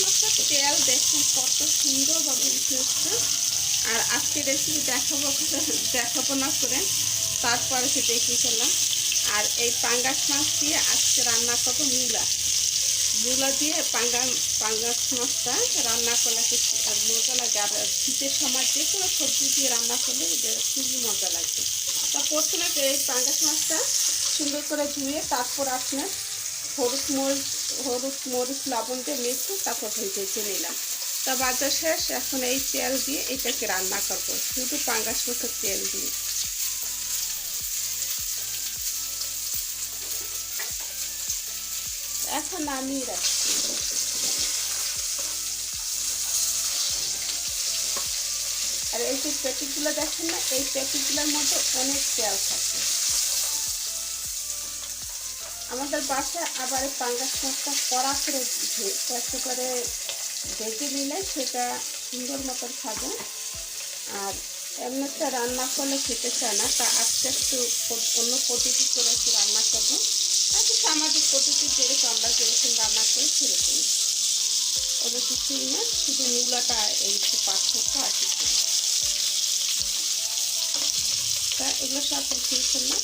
মাছটার তেল দেখুন, কত সুন্দরভাবে উঠে এসছে। আর আজকে রেসিপি দেখাবো দেখাবো না করে। তারপরে সে দেখিয়ে ফেললাম। আর এই পাঙ্গাস মাছ দিয়ে আজকে রান্না করব মূলা। মূলা দিয়ে পাঙ্গা পাঙ্গাস মাছটা রান্না করলে আর মজা লাগে। আর শীতের সময় যে কোনো সবজি দিয়ে রান্না করলে খুবই মজা লাগবে তা প্রথমে এই পাঙ্গাস মাছটা সুন্দর করে ধুয়ে তারপর আপনার হলুদ মরিচ হলুদ, মরিচ, লবণ দিয়ে মেখে তারপর ভেজে নিলাম। তা বাজার শেষ, এখন এই তেল দিয়ে এটাকে রান্না করব। শুধু পাঙ্গাস মাছের তেল দিয়ে। এখন নামিয়ে রাখছি। আর এই যে প্যাকেটগুলো দেখেন না, এই প্যাকেটগুলোর মধ্যে অনেক তেল থাকে। আমাদের বাসায় আবার পাঙ্গাস মাছটা কড়া করে একেবারে ভেজে নিলে সেটা সুন্দর মতন খাব। আর এমনিতে রান্না করলে খেতে চায় না, তা আজকে একটু অন্য পদ্ধতি করে একটু রান্না করব। আচ্ছা সামাজিক পদ্ধতি যেরকম আমরা যেরকম রান্না করি সেরকম ওদের কিছুই না, শুধু মূলাটা এই পার্থক্য আর কিছু তা এগুলো সব ফেললাম।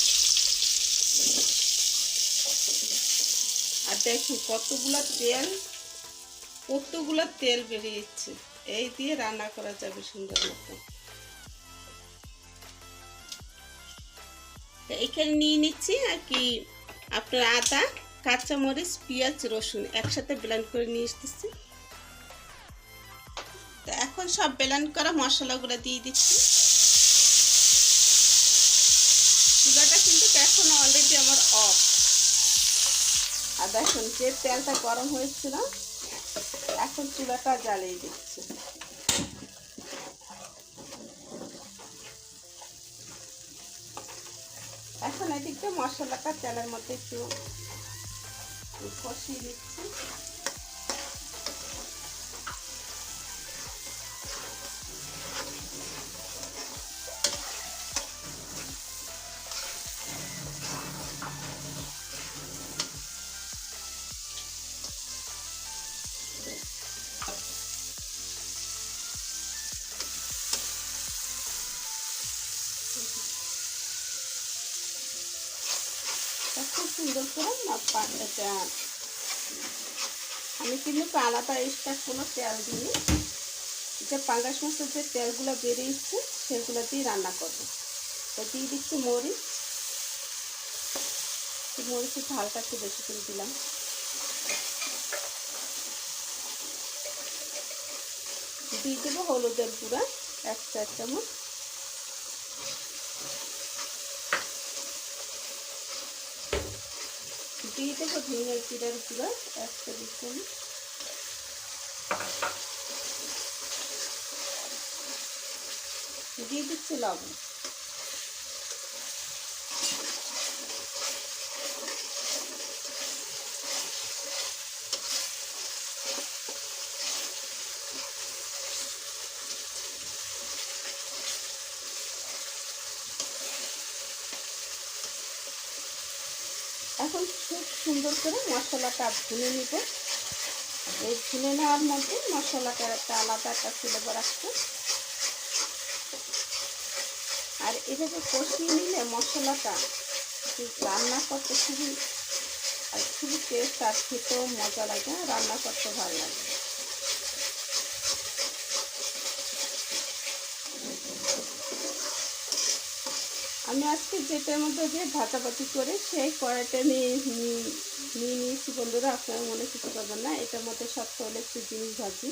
আর দেখুন কতগুলো তেল কতগুলো তেল বেরিয়েছে এই দিয়ে রান্না করা যাবে সুন্দর মতো। এখানে নিয়ে নিচ্ছি আর কি আপনার আদা, কাঁচামরিচ, পেঁয়াজ, রসুন একসাথে ব্লেন্ড করে নিয়ে এসতেছি তো এখন সব ব্লেন্ড করা মশলাগুলো দিয়ে দিচ্ছি। আর দেখুন যে তেলটা গরম হয়েছিল, এখন চুলাটা জ্বালিয়ে দিচ্ছি। এখন এদিকে মশলাটা তেলের মধ্যে একটু কষিয়ে দিচ্ছি। আমি কিন্তু আলাদা এক্সট্রা কোনো তেল দিই যে পাঙ্গাস মাছের যে তেলগুলো বেরিয়েছে সেগুলো দিয়ে রান্না করব। তো দিয়ে দিচ্ছি মরিচ। মরিচের ঝালটা একটু বেশি করে দিলাম। দিয়ে দেবো হলুদের গুঁড়া, এক চার চামচ দিয়ে দেবো ঝিঙে জিরার গুঁড়া এক টেবিল চামচ দিয়ে দিচ্ছি লবণ। এখন খুব সুন্দর করে মশলাটা ভুনে নিব। এই ভুনে নেওয়ার মধ্যে মশলাটার একটা আলাদা একটা ফ্লেভার আসবে। আর এভাবে কষিয়ে নিলে মশলাটা রান্না করতে খুবই আর খুবই টেস্ট আর খেতেও মজা লাগে, রান্না করতে ভালো লাগে। আমি আজকে যেটার মধ্যে দিয়ে ভাতাপাতি করে সেই কড়াইটা নিয়ে নিয়ে নিয়ে নিয়েছি। বন্ধুরা, আপনারা মনে কিছু করবেন না? এটার মধ্যে সব তৈলে একটু জিনিস ভাজি।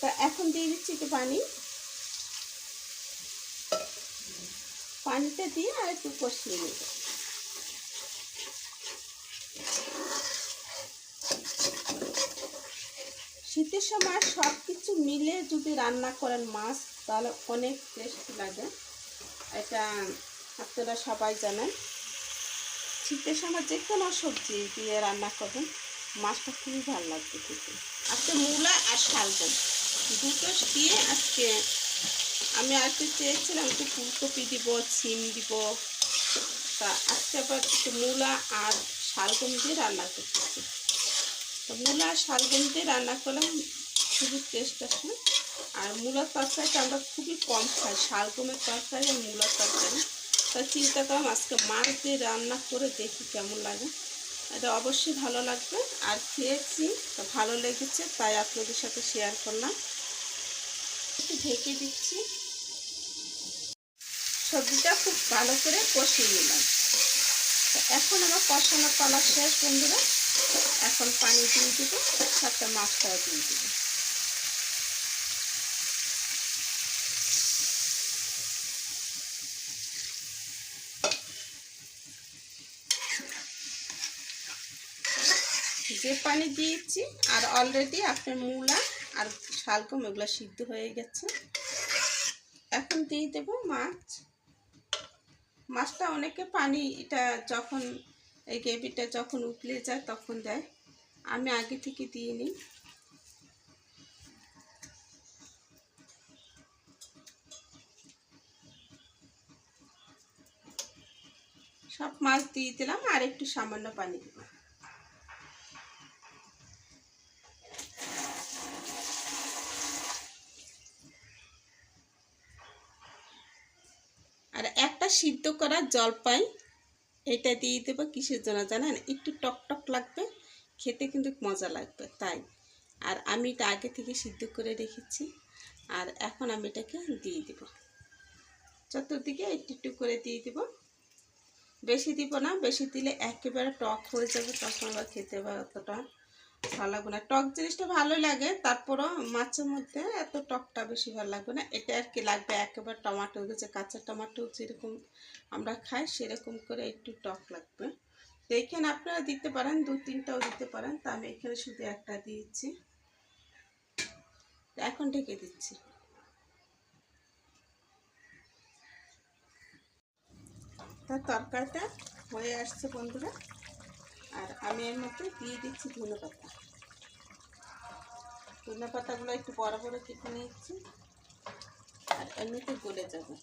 তা এখন দিয়ে দিচ্ছি একটু পানি। পানিটা দিয়ে আর একটু কষিয়ে নেব। শীতের সময় সব কিছু মিলে যদি রান্না করেন মাছ তাহলে অনেক টেস্ট লাগে। এটা আপনারা সবাই জানেন। শীতের সময় যে কোনো সবজি দিয়ে রান্না করবেন, মাছটা খুবই ভালো লাগবে খেতে। আজকে মূলা আর শালগম, দুটো দিয়ে আজকে আমি আজকে চেয়েছিলাম একটু ফুলকপি দিব সিম দিব। তা আজকে আবার একটু মূলা আর শালগম দিয়ে রান্না করতেছি। তো মূলা আর শালগম দিয়ে রান্না করলাম খুবই টেস্ট আসে আর মূলার তরকারিটা আমরা খুবই কম খাই, শালগমের তরকারি আর মূলার তরকারি। তাই চিন্তা করলাম আজকে মাছ দিয়ে রান্না করে দেখি কেমন লাগে। এটা অবশ্যই ভালো লাগবে। আর খেয়েছি, তো ভালো লেগেছে, তাই আপনাদের সাথে শেয়ার করলাম। একটু ঢেকে দিচ্ছি। সবজিটা খুব ভালো করে কষিয়ে নিলাম। এখন আমার কষানো পালা শেষ, বন্ধুরা। এখন পানি দিয়ে দেবো সাথে মাছটাও দিয়ে দেবো। যে পানি দিয়েছি, আর অলরেডি আপনার মূলা আর শালগম এগুলো সিদ্ধ হয়ে গেছে। এখন দিয়ে দেব মাছ। মাছটা অনেকে পানি, এটা যখন এই গ্রেভিটা যখন উতলে যায় তখন দেয়। আমি আগে থেকে দিয়ে নিই। সব মাছ দিয়ে দিলাম, আর একটু সামান্য পানি দিলাম আর একটা সিদ্ধ করা জলপাই, এটা দিয়ে দেবো কিসের জন্য জানেন? একটু টক টক লাগবে, খেতে কিন্তু মজা লাগবে, তাই। আর আমি এটা আগে থেকে সিদ্ধ করে রেখেছি, আর এখন আমি এটাকে দিয়ে দেব। চতুর্দিকে একটু একটু করে দিয়ে দেব। বেশি দিব না, বেশি দিলে একেবারে টক হয়ে যাবে, তখন আবার খেতে বা অতটা। ভালো না। টক জিনিসটা ভালোই লাগে, তারপরও মাছের মধ্যে এত টকটা বেশি ভালো লাগবে না। এটা আর কি লাগবে একেবারে টমাটো যে কাঁচা টমাটো যেরকম আমরা খাই, সেরকম করে একটু টক লাগবে। তো এখানে আপনারা দিতে পারেন দু তিনটাও দিতে পারেন। তা আমি এখানে শুধু একটা দিয়েছি। এখন ঢেকে দিচ্ছি। তার তরকারিটা হয়ে আসছে বন্ধুরা। আর আমি এর মধ্যে দিয়ে দিচ্ছি ধনে পাতা। ধনে পাতাগুলো একটু বড় বড় কেটে নিচ্ছি আর এমনিতে গলে যাবে।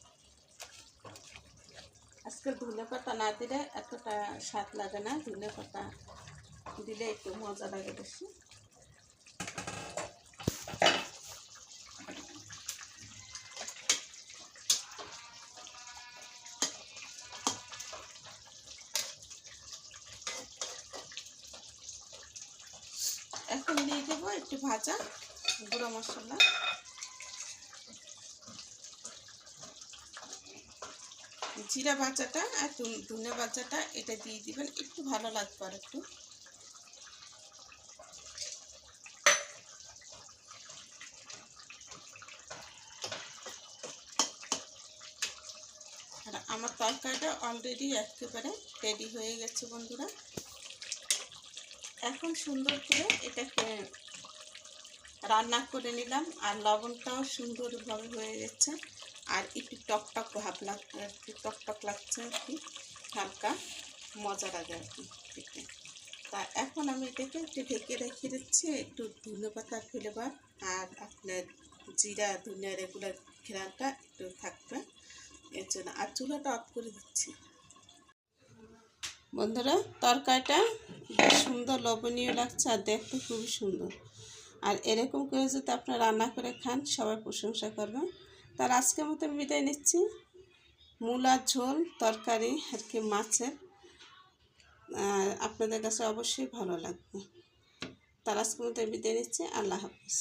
আজকে ধনে পাতা না দিলে এতটা স্বাদ লাগে না। ধনে পাতা দিলে একটু মজা লাগে বেশি। এখন দিয়ে দেবো একটু ভাজা গুঁড়ো মশলা। জিরা ভাজাটা আর ধনে ভাজাটা এটা দিয়ে দিবেন, একটু ভালো লাগবে আর একটু। আর আমার তরকারিটা অলরেডি একেবারে রেডি হয়ে গেছে বন্ধুরা। এখন সুন্দর করে এটাকে রান্না করে নিলাম, আর লবণটাও সুন্দরভাবে হয়ে যাচ্ছে আর একটু টক টক ভাব লাগছে একটু টক টক লাগছে আর কি, হালকা মজা লাগে আর কি খেতে। তা এখন আমি এটাকে একটু ঢেকে রেখে দিচ্ছি, একটু ধনে পাতা ফ্লেভার আর আপনার জিরা, ধনিয়া রেগুলার ঘেরানটা একটু থাকবে। এর জন্য আর চুলাটা অফ করে দিচ্ছি। বন্ধুরা, তরকারিটা সুন্দর লবণীয় লাগছে আর দেখতে খুবই সুন্দর। আর এরকম করে যদি আপনারা রান্না করে খান, সবাই প্রশংসা করবেন। তার আজকের মতো বিদায় নিচ্ছি। মূলার ঝোল, তরকারি আর কি মাছের আপনাদের কাছে অবশ্যই ভালো লাগবে। তার আজকের মতো বিদায় নিচ্ছি। আল্লাহ হাফিজ।